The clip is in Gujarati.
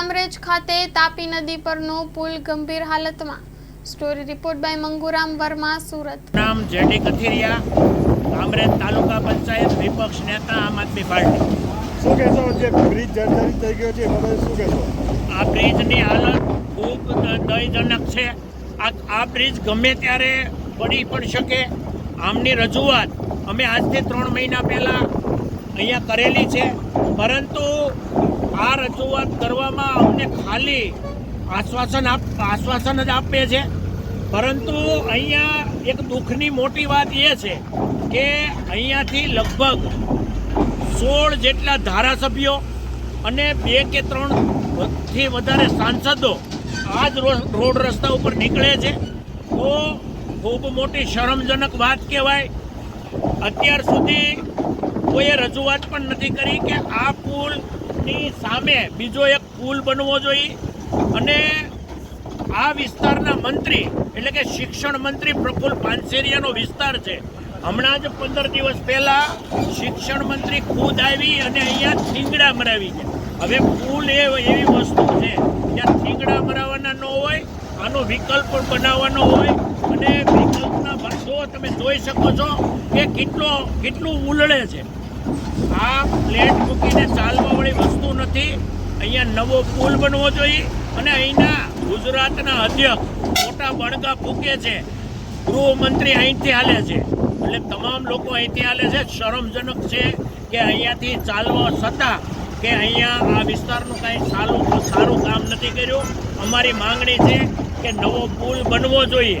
કામરેજ ખાતે તાપી નદી પરનો પુલ ગંભીર હાલતમાં. Story report by Manguram Varma Surat. નામ જેડી કથિરિયા કામરેજ તાલુકા પંચાયત વિપક્ષ નેતા આમ આદમી પાર્ટી. શું કહેશો? જે બ્રિજ જર્જરિત થઈ ગયો છે એ શું કહેશો? આ બ્રિજની હાલત ખૂબ દયજનક છે. આ આ બ્રિજ ગમે ત્યારે પડી પણ શકે. આમની રજૂઆત અમે આજથી ત્રણ મહિના પહેલાં અહીંયા કરેલી છે. પરંતુ આ રજૂઆત કરવામાં અમને ખાલી આશ્વાસન આપ, આશ્વાસન જ આપે છે. પરંતુ અહીંયા એક દુઃખની મોટી વાત એ છે કે અહીંયાથી લગભગ સોળ જેટલા ધારાસભ્યો અને બે કે ત્રણથી વધારે સાંસદો આ જ રોડ રસ્તા ઉપર નીકળે છે. તો ખૂબ મોટી શરમજનક વાત કહેવાય અત્યાર સુધી કોઈએ રજૂઆત પણ નથી કરી કે આ પુલની સામે બીજો એક પુલ બનવો જોઈએ. અને આ વિસ્તારના મંત્રી, એટલે કે શિક્ષણ મંત્રી પ્રફુલ પાનસેરિયાનો વિસ્તાર છે. હમણાં જ પંદર દિવસ પહેલાં શિક્ષણ મંત્રી ખુદ આવી અને અહીંયા થીંગડા મરાવી છે હવે પુલ એ એવી વસ્તુ છે, જ્યાં થીંગડા મરાવવાના ન હોય, આનો વિકલ્પ પણ બનાવવાનો હોય અને તમે જોઈ શકો છો કે કેટલો, કેટલું ઉલળે છે. આ પ્લેટ મૂકીને ચાલવાવાળી વસ્તુ નથી. અહીંયા નવો પુલ બનવો જોઈએ અને અહીંના ગુજરાતના અધ્યક્ષ મોટા બળગા ફૂકે છે. ગૃહમંત્રી અહીંથી હાલે છે. એટલે તમામ લોકો અહીંથી હાલે છે. શરમજનક છે કે અહીંયાથી ચાલવા છતાં કે અહીંયા આ વિસ્તારનું કાંઈ સારું સારું કામ નથી કર્યું. અમારી માંગણી છે કે નવો પુલ બનવો જોઈએ.